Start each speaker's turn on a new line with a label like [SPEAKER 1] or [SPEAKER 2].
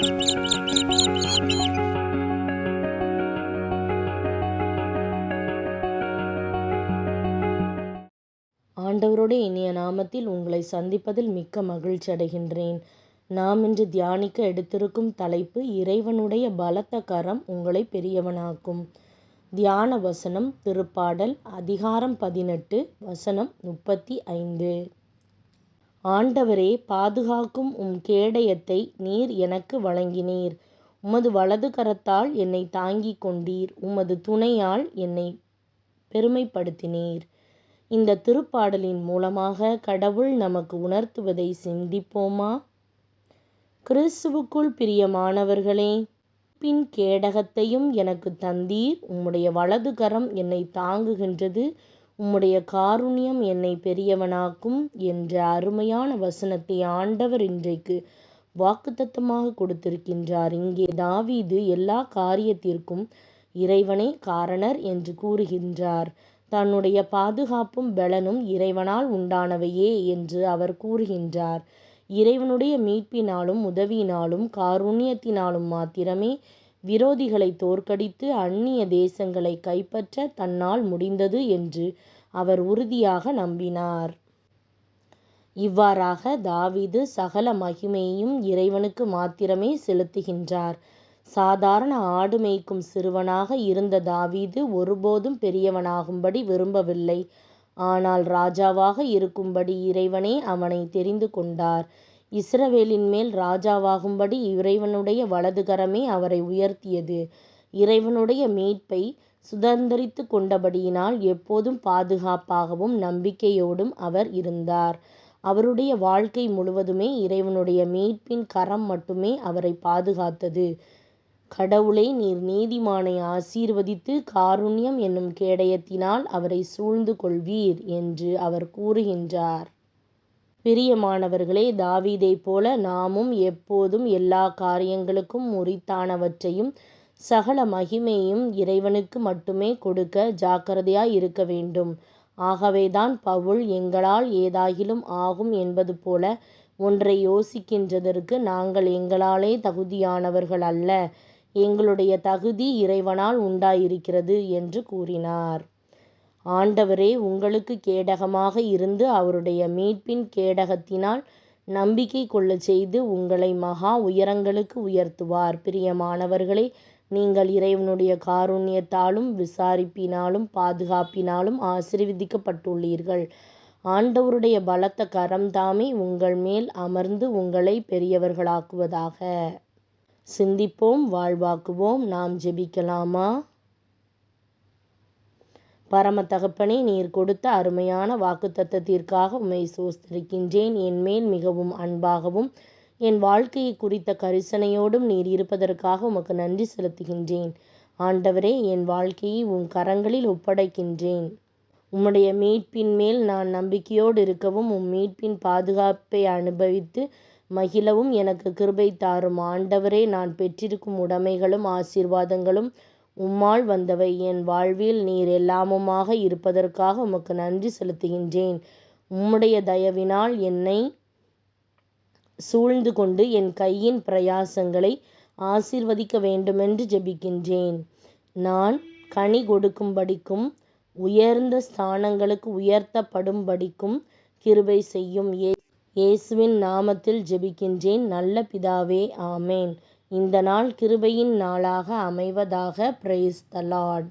[SPEAKER 1] ஆண்டவருடைய இனிய நாமத்தில் உங்களை சந்திப்பதில் மிக்க மகிழ்ச்சி அடைகின்றேன். நாம் இன்று தியானிக்க எடுத்திருக்கும் தலைப்பு இறைவனுடைய பலத்த கரம் உங்களை பெரியவனாக்கும். தியான வசனம் திருப்பாடல் அதிகாரம் பதினெட்டு வசனம் முப்பத்தி ஐந்து. ஆண்டவரே பாதுகாக்கும் உம் கேடயத்தை நீர் எனக்கு வழங்கினீர். உமது வலது கரத்தால் என்னை தாங்கிக் கொண்டீர். உமது துணையால் என்னை பெருமைப்படுத்தினீர். இந்த திருப்பாடலின் மூலமாக கடவுள் நமக்கு உணர்த்துவதை சிந்திப்போமா? கிறிஸ்துவுக்குள் பிரியமானவர்களே பின் கேடகத்தையும் எனக்கு தந்தீர். உம்முடைய வலது கரம் என்னை தாங்குகின்றது. உம்முடைய காருண்யம் என்னை பெரியவனாக்கும் என்ற அருமையான வசனத்தை ஆண்டவர் இன்றைக்கு வாக்குத்தத்தமாக கொடுத்திருக்கின்றார். இங்கே தாவீது எல்லா காரியத்திற்கும் இறைவனே காரணர் என்று கூறுகின்றார். தன்னுடைய பாதுகாப்பும் பெலனும் இறைவனால் உண்டானவையே என்று அவர் கூறுகின்றார். இறைவனுடைய மீட்பினாலும் உதவியினாலும் காருண்யத்தினாலும் மாத்திரமே விரோதிகளை தோற்கடித்து அந்நிய தேசங்களை கைப்பற்ற தன்னால் முடிந்தது என்று அவர் உறுதியாக நம்பினார். இவ்வாறாக தாவீது சகல மகிமையையும் இறைவனுக்கு மாத்திரமே செலுத்துகின்றார். சாதாரண ஆடு மேய்க்கும் சிறுவனாக இருந்த தாவீது ஒருபோதும் பெரியவனாகும்படி விரும்பவில்லை. ஆனால் ராஜாவாக இருக்கும்படி இறைவனே அவனை தெரிந்து கொண்டார். இஸ்ரவேலின் மேல் ராஜாவாகும்படி இறைவனுடைய வலதுகரமே அவரை உயர்த்தியது. இறைவனுடைய மீட்பைச் சுதந்தரித்துக் கொண்டபடியினால் எப்போதும் பாதுகாப்பாகவும் நம்பிக்கையோடும் அவர் இருந்தார். அவருடைய வாழ்க்கை முழுவதுமே இறைவனுடைய மீட்பின் கரம் மட்டுமே அவரைப் பாதுகாத்தது. கடவுளே நீர் நீதிமானை ஆசீர்வதித்து காருண்யம் என்னும் கேடயத்தினால் அவரைச் சூழ்ந்து கொள்வீர் என்று அவர் கூறுகின்றார். பிரியமானவர்களே தாவீதைப் போல நாமும் எப்போதும் எல்லாக் காரியங்களுக்கும் உரித்தானவற்றையும் சகல மகிமையையும் இறைவனுக்கு மட்டுமே கொடுக்க ஜாக்கிரதையாய் இருக்க வேண்டும். ஆகவேதான் பவுல் எங்களால் ஏதாகிலும் ஆகும் என்பது போல ஒன்றை யோசிக்கின்றதற்கு நாங்கள் எங்களாலே தகுதியானவர்கள் அல்ல எங்களுடைய தகுதி இறைவனால் உண்டாயிருக்கிறது என்று கூறினார். ஆண்டவரே உங்களுக்குக் கேடகமாக இருந்து அவருடைய மீட்பின் கேடகத்தினால் நம்பிக்கை கொள்ளச் செய்து உங்களை மகா உயரங்களுக்கு உயர்த்துவார். பிரியமானவர்களே நீங்கள் இறைவனுடைய காருண்யத்தாலும் விசாரிப்பினாலும் பாதுகாப்பினாலும் ஆசீர்வதிக்கப்பட்டுள்ளீர்கள். ஆண்டவருடைய பலத்த கரம்தாமே உங்கள் மேல் அமர்ந்து உங்களைப் பெரியவர்களாக்குவதாக. சிந்திப்போம் வாழ்வாக்குவோம். நாம் ஜெபிக்கலாமா? பரம தகப்பனே நீர் கொடுத்த அருமையான வாக்குத்தத்தத்திற்காக உம்மை ஸ்தோத்திரிக்கின்றேன். என்மேல் மிகவும் அன்பாகவும் என் வாழ்க்கையை குறித்த கரிசனையோடும் நீர் இருப்பதற்காக உமக்கு நன்றி செலுத்துகின்றேன். ஆண்டவரே என் வாழ்க்கையை உம் கரங்களில் ஒப்படைக்கின்றேன். உம்முடைய மீட்பின் மேல் நான் நம்பிக்கையோடு இருக்கவும் உம் மீட்பின் பாதுகாப்பை அனுபவித்து மகிழவும் எனக்கு கிருபை தாரும். ஆண்டவரே நான் பெற்றிருக்கும் உடைமைகளும் ஆசீர்வாதங்களும் உம்மால் வந்தவை. என் வாழ்வில் நீர் எல்லாமுமாக இருப்பதற்காக உமக்கு நன்றி செலுத்துகின்றேன். உம்முடைய தயவினால் என்னை சூழ்ந்து கொண்டு என் கையின் பிரயாசங்களை ஆசீர்வதிக்க வேண்டுமென்று ஜெபிக்கின்றேன். நான் கனி கொடுக்கும்படிக்கும் உயர்ந்த ஸ்தானங்களுக்கு உயர்த்தப்படும்படிக்கும் கிருபை செய்யும். இயேசுவின் நாமத்தில் ஜெபிக்கின்றேன் நல்ல பிதாவே ஆமேன் இந்த நாள் கிருபையின் நாளாக அமைவதாக. Praise the lord.